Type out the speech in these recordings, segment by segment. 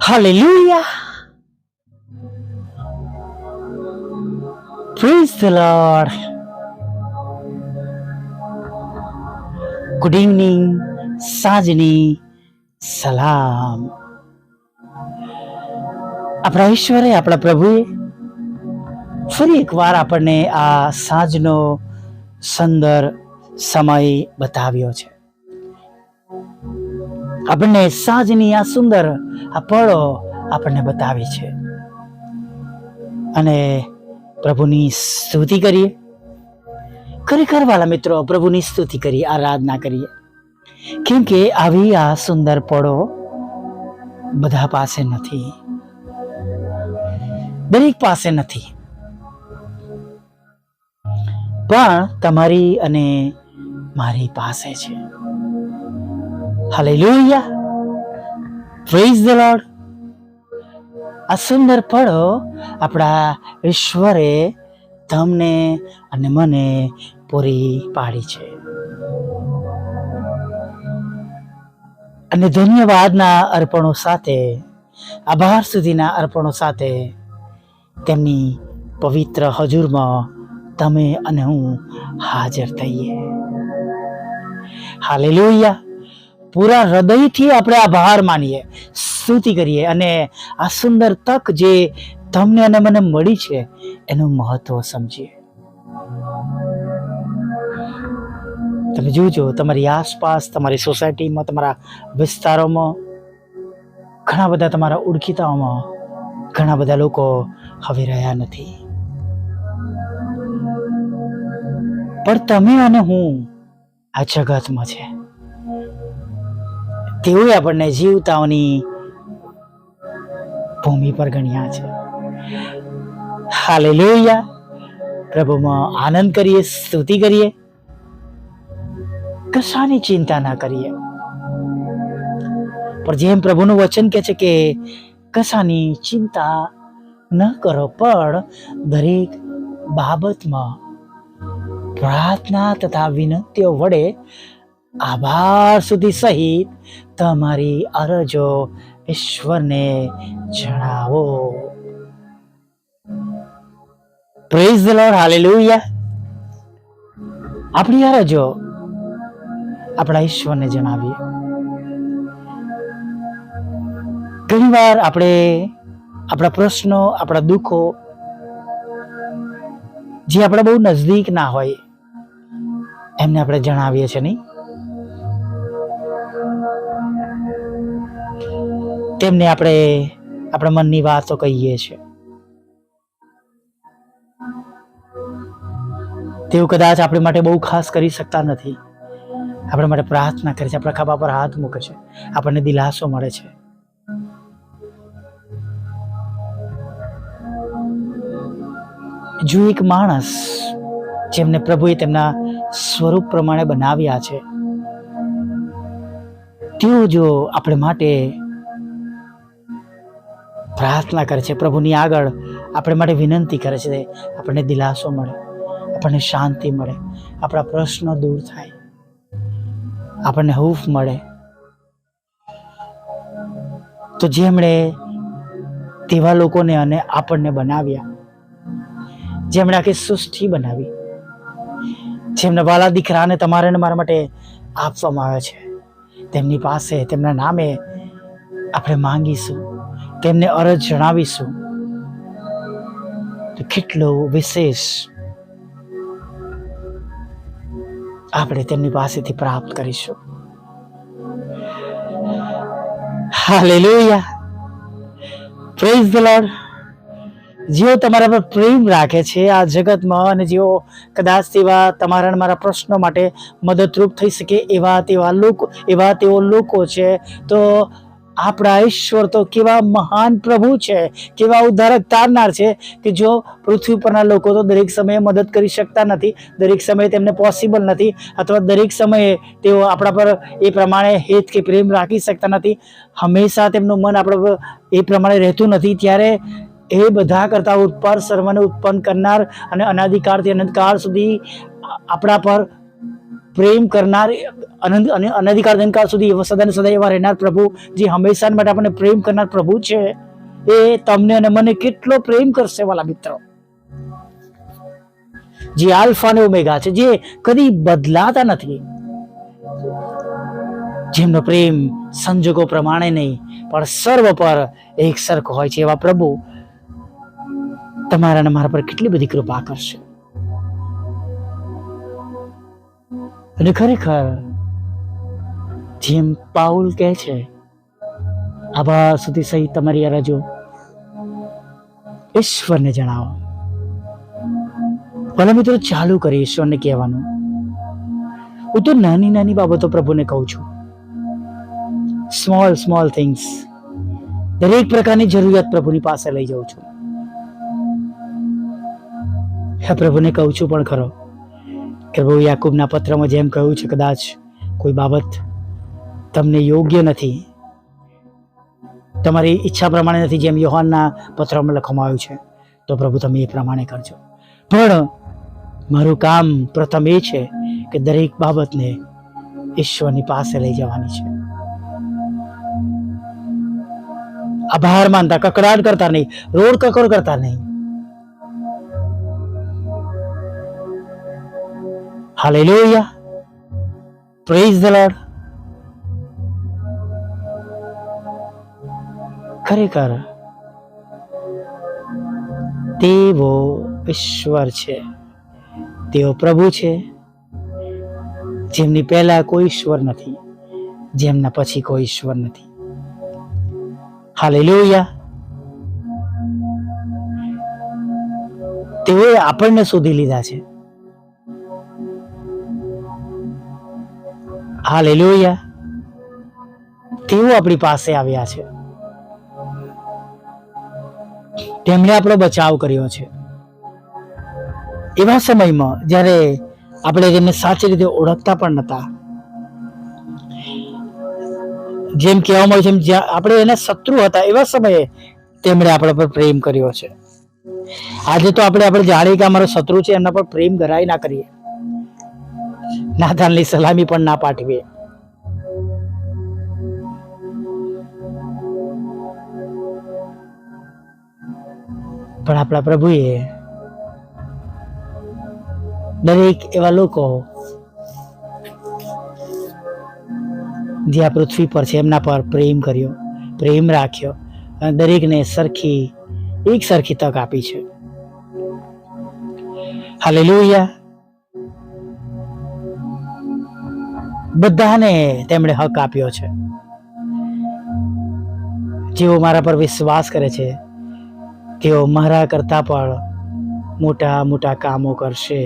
Hallelujah. Praise the Lord. Good evening સાંજની સલામ આપણા ઈશ્વરે, આપણા પ્રભુએ ફરી એકવાર આપણને આ સાંજનો સુંદર સમય બતાવ્યો છે આપણને સાંજની આ સુંદર આ પળો આપણને બતાવી છે. અને પ્રભુની સ્તુતિ કરીએ. ખરેખર વાલા મિત્રો, પ્રભુની સ્તુતિ કરીએ, આરાધના કરીએ. કેમ કે આવી આ સુંદર પળો બધા પાસે નથી. દરેક પાસે નથી. પણ તમારી અને મારી પાસે છે. હાલેલુયા પ્રેઝ ધ લોર્ડ આ સુંદર પળો આપણા ઈશ્વરે તમને અને મને પૂરી પાડી છે. અને ધન્યવાદના અર્પણો સાથે, આભાર સુધીના અર્પણો સાથે તેમની પવિત્ર હજુરમાં તમે અને હું હાજર થઈએ. હાલેલુયા પૂરા હૃદયથી આપણે આભાર માનીએ, સ્તુતિ કરીએ અને આ સુંદર તક જે તમને અને મને મળી છે, એનું મહત્વ સમજીએ. તમે જોજો, તમારી આસપાસ, તમારી સોસાયટીમાં, તમારા વિસ્તારોમાં, ઘણા બધા તમારા ઓળખીતાઓમાં ઘણા બધા લોકો હવે રહ્યા નથી. પણ તમે અને હું આ જગતમાં છે. તેઓએ આપણને જીવતાઓની ભૂમિ પર ગણ્યા છે. હાલેલુયા. પ્રભુમાં આનંદ કરીએ, સ્તુતિ કરીએ. કશાની ચિંતા ના કરીએ. પણ જેમ પ્રભુનું વચન કહે છે કે કશાની ચિંતા ન કરો, પણ દરેક બાબતમાં પ્રાર્થના તથા વિનંતીઓ વડે આભાર સુધી સહિત તમારી અરજો ઈશ્વરને જણાવો. પ્રેઝ ધ લોર્ડ હાલેલુયા આપણી અરજો આપણા ઈશ્વરને જણાવીએ. ઘણીવાર આપણે આપણા પ્રશ્નો, આપણા દુઃખો જે આપણા બહુ નજદીક ના હોય, એમને આપણે જણાવીએ છીએ નહીં. તેમને આપણે આપણા મનની વાતો કહીએ છીએ. તેઓ કદાચ આપણે માટે બહુ ખાસ કરી શકતા નથી. આપણા માટે પ્રાર્થના કરે છે, આપણા ખભા પર હાથ મૂકે છે, આપણને દિલાસો મળે છે. જો એક માણસ જેમને પ્રભુએ તેમના સ્વરૂપ પ્રમાણે બનાવ્યા છે, તેઓ જો આપણે માટે પ્રાર્થના કરે છે, પ્રભુની આગળ આપણે માટે વિનંતી કરે છે, આપણને દિલાસો મળે, આપણને શાંતિ મળે, આપણા પ્રશ્નો દૂર થાય, આપણને હૂફ મળે. તો જેમણે તેવા લોકોને અને આપણને બનાવ્યા, જેમણે આખી સૃષ્ટિ બનાવી, જેમને વાલા દીકરાને તમારે મારા માટે આપવામાં આવે છે, તેમની પાસે, તેમના નામે આપણે માંગીશું. તેમને અરજ જણાવીશું. કેટલું વિશેષ આપણે તેમની પાસેથી પ્રાપ્ત કરીશું. હાલેલુયા. પ્રેઝ ધ લોર્ડ જેઓ તમારા પર પ્રેમ રાખે છે આ જગતમાં અને જેઓ કદાચ તેવા તમારા મારા પ્રશ્નો માટે મદદરૂપ થઈ શકે એવા તેવા લોકો એવા તેઓ લોકો છે, તો આપણા ઈશ્વર તો કેવા મહાન પ્રભુ છે, કેવા ઉદ્ધારક તારનાર છે કે જો પૃથ્વી પરના લોકો તો દરેક સમયે મદદ કરી શકતા નથી, દરેક સમયે તેમને પોસિબલ નથી અથવા દરેક સમયે તેઓ આપણા પર એ પ્રમાણે હેત કે પ્રેમ રાખી શકતા નથી. હંમેશા તેમનું મન આપણા પર એ પ્રમાણે રહેતું નથી ત્યારે એ બધા કરતાં ઉપર સર્વને ઉત્પન્ન કરનાર અને અનાદિકાળથી અનંતકાળ સુધી આપણા પર પ્રેમ કરનાર અનંત અને અનધિકાર અનંતકાળ સુધી સદાને સદા એવા રહેનાર પ્રભુ, જે હંમેશા માટે આપણને પ્રેમ કરનાર પ્રભુ છે, એ તમને અને મને કેટલો પ્રેમ કરશે વાલા મિત્રો. જે આલ્ફા અને ઓમેગા છે, જે કદી બદલાતા નથી. જેમનો પ્રેમ સંજોગો પ્રમાણે નહીં, પણ સર્વ પર એક સરખો હોય છે એવા પ્રભુ, તમારા મારા પર કેટલી બધી કૃપા કરશે. અને ખરેખર, જેમ પાઉલ કહે છે આવા સુધી સહિત તમારી રજો ઈશ્વરને જણાવો. ભલે મિત્રો ચાલુ કરી ઈશ્વરને કહેવાનું. હું તો નાની નાની બાબતો પ્રભુને કહું છું. સ્મોલ સ્મોલ થિંગ્સ દરેક પ્રકારની જરૂરિયાત પ્રભુની પાસે લઈ જાઉં છું. હે પ્રભુને કહું છું પણ ખરો. કે પ્રભુ યાકૂબના પત્રમાં જેમ કહ્યું છે કદાચ કોઈ બાબત તમને યોગ્ય નથી. તમારી ઈચ્છા પ્રમાણે નથી જેમ યોહાનના પત્રમાં લખવામાં આવ્યું છે. તો પ્રભુ, તમે એ પ્રમાણે કરજો. પણ મારું કામ પ્રથમ એ છે કે દરેક બાબતને ઈશ્વરની પાસે લઈ જવાની છે. આભાર માનતા, કકડાટ કરતા નહીં, રોડ કકડ કરતા નહીં. હાલેલુયા પ્રેઝ ધ લોર્ડ ખરેખર તેવો ઈશ્વર છે. તેઓ પ્રભુ છે. જેમની પહેલા કોઈ ઈશ્વર નથી, જેમના પછી કોઈ ઈશ્વર નથી. હાલેલુયા તેઓએ આપણને શોધી લીધા છે. હાલેલુયા. તેઓ આપણી પાસે આવ્યા છે. તેમણે આપણો બચાવ કર્યો છે. એવા સમયમાં જ્યારે આપણે તેમને સાચી રીતે ઓળખતા પણ નતા, જેમ કહેવામાં આવે છે આપણે એના શત્રુ હતા, એવા સમયે તેમણે આપણા પર પ્રેમ કર્યો છે. આજે તો આપણે આપણે જાણીએ કે અમારો શત્રુ છે, એમના પર પ્રેમ ગરાય ના કરીએ. નાથાનની સલામી પણ ના પાઠવીએ. પણ આપણા પ્રભુએ દરેક એવા લોકો જે આ પૃથ્વી પર છે, એમના પર પ્રેમ કર્યો, પ્રેમ રાખ્યો અને દરેકને સરખી, એક સરખી તક આપી છે. હાલેલુયા. બધાને તેમણે હક આપ્યો છે. જેઓ મારા પર વિશ્વાસ કરે છે, તેઓ મારા કરતા પણ મોટા મોટા કામો કરશે.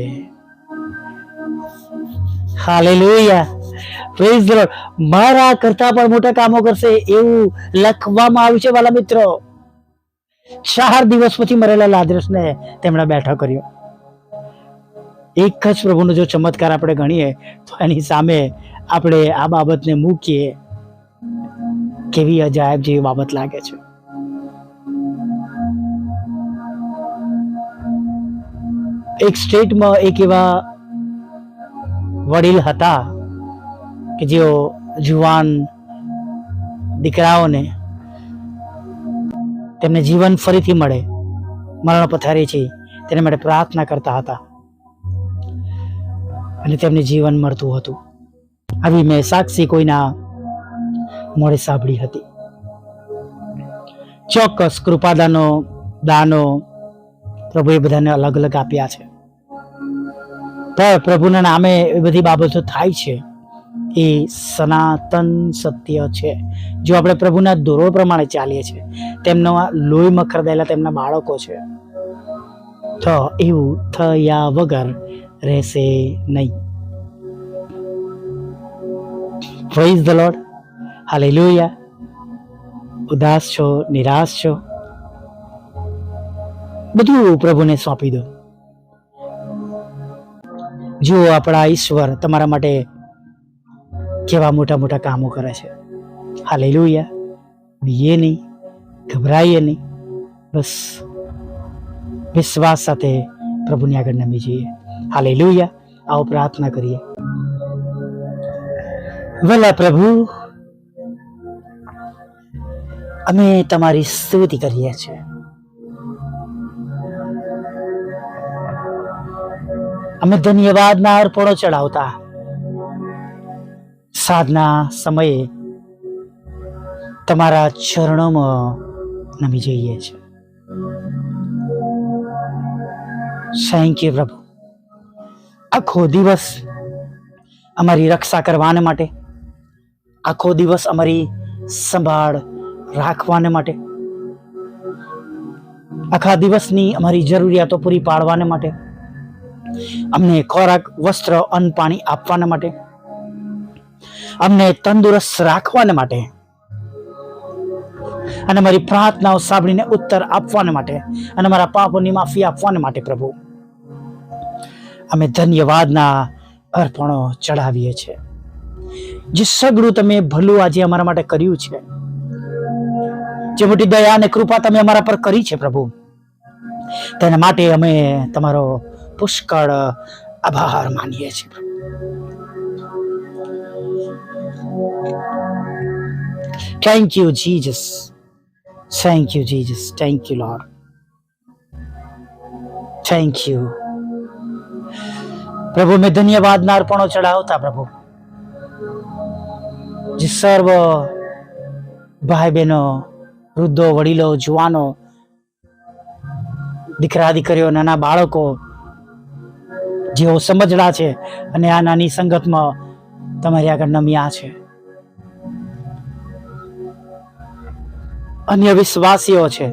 હાલેલુયા. પ્રેઝ મારા કરતા પણ મોટા કામો કરશે એવું લખવામાં આવ્યું છે વાલા મિત્રો. ચાર દિવસ પછી મરેલા લાદરસને તેમણે બેઠો કર્યો. એક જ પ્રભુનો જો ચમત્કાર આપણે ગણીએ, તો એની સામે આપણે આ બાબતને મૂકીએ કેવી અજાયબ જેવી બાબત લાગે છે. એક સ્ટેટમાં એક એવા વડીલ હતા કે જેઓ જુવાન દીકરાઓને તેમને જીવન ફરીથી મળે, મરણ પથારી છે, તેને માટે પ્રાર્થના કરતા હતા અને તેમને જીવન મળતું હતું. આવી મેં સાક્ષી કોઈના મોડે સાંભળી હતી. ચોક્કસ કૃપાદાનો, દાનો પ્રભુએ બધાને અલગ અલગ આપ્યા છે. પણ પ્રભુના નામે એ બધી બાબતો થાય છે. એ સનાતન સત્ય છે. જો આપણે પ્રભુના દોરો પ્રમાણે ચાલીએ છીએ, તેમનો લોહી મખરદાયેલા તેમના બાળકો છે. તો એવું થયા વગર રહેશે નહીં. પ્રેઝ ધ લોર્ડ હાલેલુયા ઉદાસ છો, નિરાશ છો? બધું પ્રભુને સોંપી દો. જુઓ આપણા ઈશ્વર તમારા માટે કેવા મોટા મોટા કામો કરે છે. હાલેલુયા બીએ નહીં, ગભરાઈએ નહીં. બસ વિશ્વાસ સાથે પ્રભુની આગળ નમી જઈએ. હાલેલુયા આવો પ્રાર્થના કરીએ. ભલા પ્રભુ, અમે તમારી સ્તુતિ કરીએ છીએ. અમે ધન્યવાદના અર્પણો ચડાવતા સાધના સમયે તમારા ચરણોમાં નમી જઈએ છીએ. થેન્ક યુ પ્રભુ. આખો દિવસ અમારી રક્ષા કરવાને માટે આખો દિવસ અમારી સંભાળ રાખવાને માટે, આખા દિવસની અમારી જરૂરિયાતો પૂરી પાડવાને માટે, અમને ખોરાક, વસ્ત્ર, અન્ન, પાણી આપવાને માટે, અમને તંદુરસ્ત રાખવાને માટે અને અમારી પ્રાર્થનાઓ સાંભળીને ઉત્તર આપવાને માટે અને અમારા પાપોની માફી આપવાને માટે પ્રભુ, અમે ધન્યવાદના અર્પણો ચડાવીએ છીએ. જે સગડું તમે ભલું આજે અમારા માટે કર્યું છે. જે મોટી દયા અને કૃપા તમે અમારા પર કરી છે, પ્રભુ. તેના માટે અમે તમારો પુષ્કળ આભાર માનીએ છીએ thank you Jesus thank you Jesus thank you lord thank you. પ્રભુ, મેં ધન્યવાદના અર્પણો ચડાવતા પ્રભુ. જે સર્વ ભાઈ બહેનો વૃદ્ધો, વડીલો, જુવાનો દીકરા દીકરીઓ નાના બાળકો જેઓ સમજડા છે અને આ નાની સંગતમાં તમારી આગળ નમ્યા છે. અન્ય વિશ્વાસીઓ છે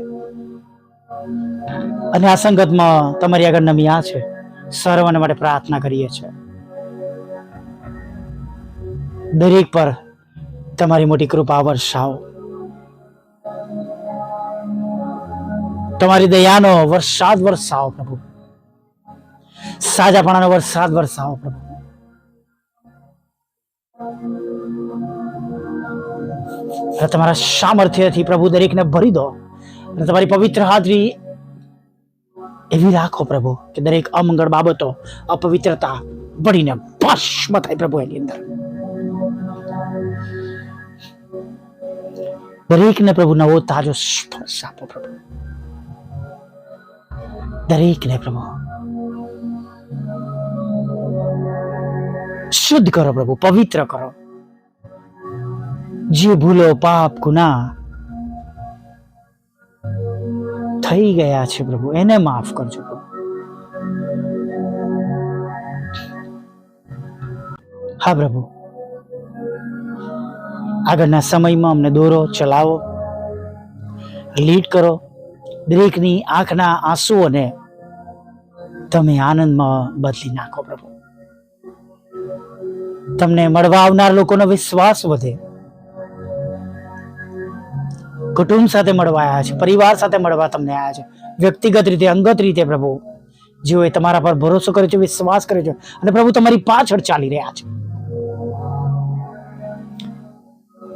અને આ સંગતમાં તમારી આગળ નમ્યા છે. સર્વને માટે પ્રાર્થના કરીએ છીએ. દરેક પર તમારી મોટી કૃપા વર્ષાવો તમારી દયાનો વરસાદ વરસાવો પ્રભુ. સાજાપણાનો વરસાદ વરસાવો પ્રભુ. તમારા સામર્થ્યથી પ્રભુ દરેકને ભરી દો. અને તમારી પવિત્ર હાજરી એવી રાખો પ્રભુ કે દરેક અમંગળ બાબતો અપવિત્રતા ભળીને ભસ્મ થાય પ્રભુ એની અંદર. દરેકને પ્રભુ નવો તાજો સ્પર્શ આપો પ્રભુ દરેકને પ્રભુ. શુદ્ધ કરો પ્રભુ, પવિત્ર કરો. જે ભૂલો, પાપ, ગુના થઈ ગયા છે પ્રભુ, એને માફ કરજો પ્રભુ. હા પ્રભુ. આગળના સમયમાં અમને દોરો, ચલાવો, લીડ કરો. દરેકની આંખના આંસુઓને તમે આનંદમાં બદલી નાખો પ્રભુ. તમને મળવા આવનાર લોકોનો વિશ્વાસ વધે. કુટુંબ સાથે મળવા આવ્યા છે, પરિવાર સાથે મળવા તમને આવ્યા છે. વ્યક્તિગત રીતે, અંગત રીતે પ્રભુ, જેઓએ તમારા પર ભરોસો કર્યો છે, વિશ્વાસ કર્યો છે અને પ્રભુ તમારી પાછળ ચાલી રહ્યા છે.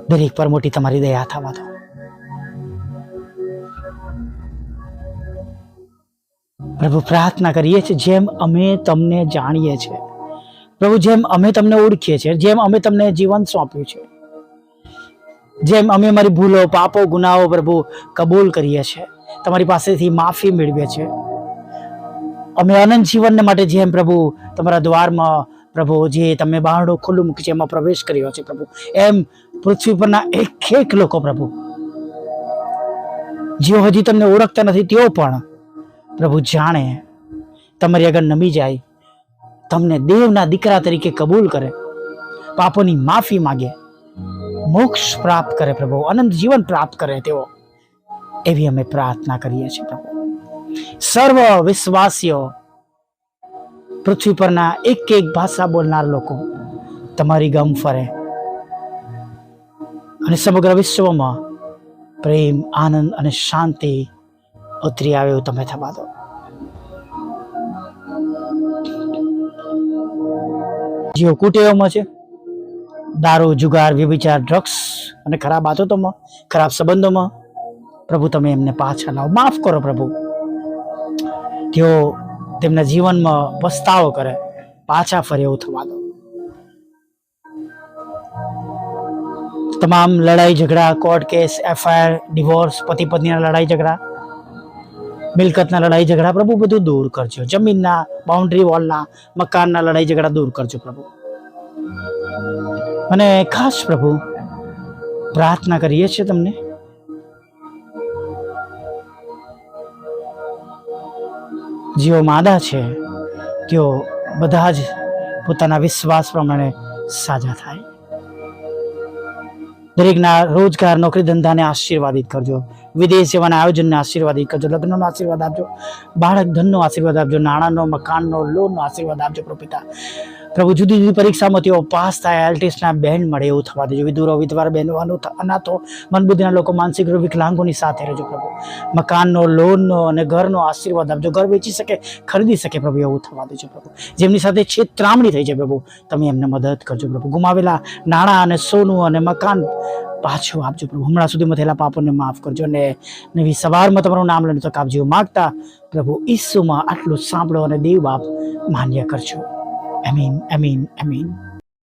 દરેક પર મોટી તમારી દયા થવા દો. પ્રભુ, પ્રાર્થના કરીએ છીએ, જેમ અમે તમને જાણીએ છીએ. પ્રભુ, જેમ અમે તમને ઓળખીએ છીએ, જેમ અમે તમને જીવન સોંપ્યું છે. જેમ અમે અમારી ભૂલો, પાપો, ગુનાઓ, પ્રભુ, કબૂલ કરીએ છીએ. તમારી પાસેથી માફી મેળવીએ છીએ. અમે અનંત જીવનને માટે જેમ પ્રભુ તમારા દ્વારમાં પ્રભુ, જે તમે બારણું ખુલ્લું મૂકી છે, એમાં પ્રવેશ કર્યો છે પ્રભુ. એમ પૃથ્વી પરના એક એક લોકો પ્રભુ. જેઓ હજી તમને ઓળખતા નથી, તેઓ પણ પ્રભુ જાણે. તમારી આગળ નમી જાય. તમને દેવના દીકરા તરીકે કબૂલ કરે. પાપોની માફી માગે. મોક્ષ પ્રાપ્ત કરે પ્રભુ. અનંત જીવન પ્રાપ્ત કરે તેઓ. એવી અમે પ્રાર્થના કરીએ છીએ પ્રભુ. સર્વ વિશ્વાસીઓ, પૃથ્વી પરના એક એક ભાષા બોલનાર લોકો, તમારી ગમ ફરે. અને સમગ્ર વિશ્વમાં પ્રેમ, આનંદ અને શાંતિ ઉતરી આવે એવું તમે થવા દો. જેઓ કુટેવોમાં છે, દારૂ, જુગાર, વ્યભિચાર ડ્રગ્સ અને ખરાબ આદતોમાં, ખરાબ સંબંધોમાં, પ્રભુ તમે એમને પાછા લાવો. માફ કરો પ્રભુ. તેઓ તેમના જીવનમાં પસ્તાવો કરે, પાછા ફરે એવું થવા દો. તમામ લડાઈ, ઝઘડા, કોર્ટ કેસ, એફઆઈઆર, ડિવોર્સ પતિ પત્નીના લડાઈ, ઝઘડા, મિલકતના લડાઈ, ઝઘડા પ્રભુ, બધું દૂર કરજો. જમીનના બાઉન્ડ્રી વોલના મકાનના લડાઈ, ઝઘડા દૂર કરજો પ્રભુ. અને ખાસ પ્રભુ, પ્રાર્થના કરીએ છીએ તમને. જેઓ માદા છે, તેઓ બધા જ પોતાના વિશ્વાસ પ્રમાણે સાજા થાય. દરેકના રોજગાર, નોકરી ધંધાને આશીર્વાદિત કરજો. વિદેશ સેવાના આયોજનને આશીર્વાદિત કરજો. લગ્નનો આશીર્વાદ આપજો. બાળક ધનનો આશીર્વાદ આપજો. નાણાંનો, મકાનનો, લોનનો આશીર્વાદ આપજો પ્રભુ પિતા. પ્રભુ, જુદી જુદી પરીક્ષામાં તેઓ પાસ થાય એલટીસના બેન્ડ મળે એવું થવા દેજો. વિધુરો, વિધવાર બહેનો અનુથ અનાથો, મનબુદ્ધિના લોકો, માનસિક રૂપ વિકલાંગોની સાથે રહેજો પ્રભુ. મકાનનો, લોનનો અને ઘરનો આશીર્વાદ આપજો. ઘર વેચી શકે, ખરીદી શકે પ્રભુ એવું થવા દેજો પ્રભુ. જેમની સાથે છેતરામણી થઈ છે પ્રભુ, તમે એમને મદદ કરજો પ્રભુ. ગુમાવેલા નાણાં અને સોનું અને મકાન પાછું આપજો પ્રભુ. હમણાં સુધીમાં થયેલા પાપોને માફ કરજો અને નવી સવારમાં તમારું નામ લઈને તક આપજો. માગતા પ્રભુ ઈસુમાં આટલું સાંભળો અને દેવ બાપ માન્ય કરજો. અમીન અમીન અમીન